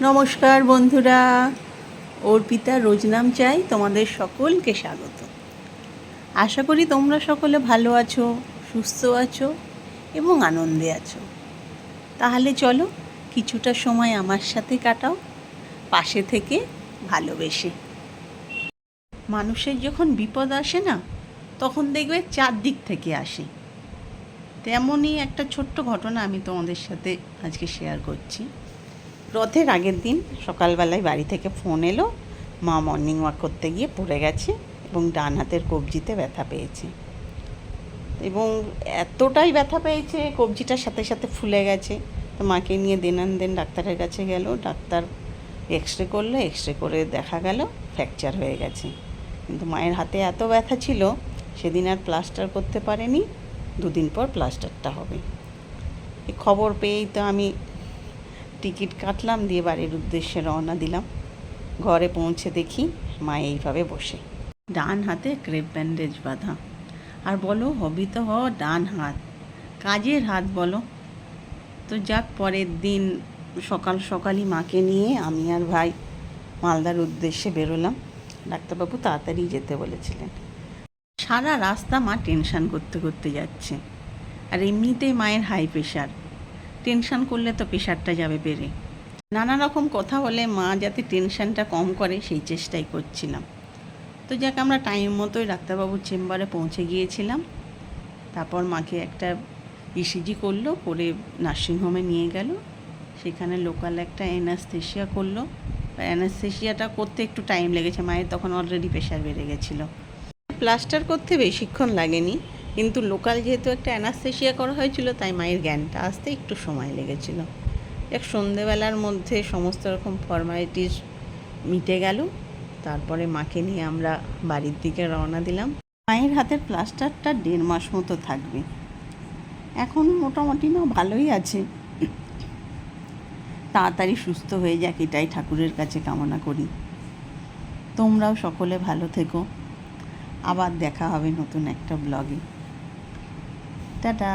নমস্কার বন্ধুরা। অর্পিতা রোজনাম চাই, তোমাদের সকলকে স্বাগত। আশা করি তোমরা সকলে ভালো আছো, সুস্থ আছো এবং আনন্দে আছো। তাহলে চলো কিছুটা সময় আমার সাথে কাটাও, পাশে থেকে ভালোবেসে। মানুষের যখন বিপদ আসে না, তখন দেখবে চারদিক থেকে আসে। তেমনই একটা ছোট্ট ঘটনা আমি তোমাদের সাথে আজকে শেয়ার করছি। রথের আগের দিন সকালবেলায় বাড়ি থেকে ফোন এলো, মা মর্নিং ওয়াক করতে গিয়ে পড়ে গেছে এবং ডান হাতের কবজিতে ব্যথা পেয়েছে। এবং এতটাই ব্যথা পেয়েছে, কবজিটার সাথে সাথে ফুলে গেছে। তো মাকে নিয়ে দেনান দেন ডাক্তারের কাছে গেল, ডাক্তার এক্স রে করল এক্স রে করে দেখা গেল ফ্র্যাকচার হয়ে গেছে। কিন্তু মায়ের হাতে এত ব্যথা ছিল, সেদিন আর প্লাস্টার করতে পারেনি, দুদিন পর প্লাস্টারটা হবে। খবর পেয়েই তো আমি টিকিট কাটলাম, দিয়ে বাড়ির উদ্দেশ্যে রওনা দিলাম। ঘরে পৌঁছে দেখি মা এইভাবে বসে। ডান হাতে ক্রেপ ব্যান্ডেজ বাঁধা। আর বলো, হবি তো হ ডান হাত। কাজের হাত বলো। তো যাক, পরের দিন সকাল সকালই মাকে নিয়ে আমি আর ভাই মালদার উদ্দেশ্যে বেরোলাম। ডাক্তারবাবু তাড়াতাড়ি যেতে বলেছিলেন। সারা রাস্তা মা টেনশান করতে করতে যাচ্ছে। আর এমনিতেই মায়ের হাই প্রেশার। টেনশান করলে তো প্রেশারটা যাবে বেড়ে। নানা রকম কথা হলে মা যাতে টেনশানটা কম করে সেই চেষ্টাই করছিলাম। তো যাক, আমরা টাইম মতোই ডাক্তারবাবুর চেম্বারে পৌঁছে গিয়েছিলাম। তারপর মাকে একটা ইসিজি করল, করে নার্সিংহোমে নিয়ে গেল। সেখানে লোকাল একটা অ্যানাস্থেশিয়া করল। অ্যানাস্থেশিয়াটা করতে একটু টাইম লেগেছে, মায়ের তখন অলরেডি প্রেশার বেড়ে গেছিল। প্লাস্টার করতে বেশিক্ষণ লাগেনি। কিন্তু লোকাল যেহেতু একটা অ্যানাস্থেশিয়া করা হয়েছিল, তাই মায়ের জ্ঞানটা আসতে একটু সময় লেগেছিল। এক সন্ধেবেলার মধ্যে সমস্ত রকম ফর্মালিটিস মিটে গেল। তারপরে মাকে নিয়ে আমরা বাড়ির দিকে রওনা দিলাম। মায়ের হাতের প্লাস্টারটা দেড় মাস মতো থাকবে। এখন মোটামুটি না ভালোই আছে। তাড়াতাড়ি সুস্থ হয়ে যাক, এটাই ঠাকুরের কাছে কামনা করি। তোমরাও সকলে ভালো থেকো। আবার দেখা হবে নতুন একটা ব্লগে টাটা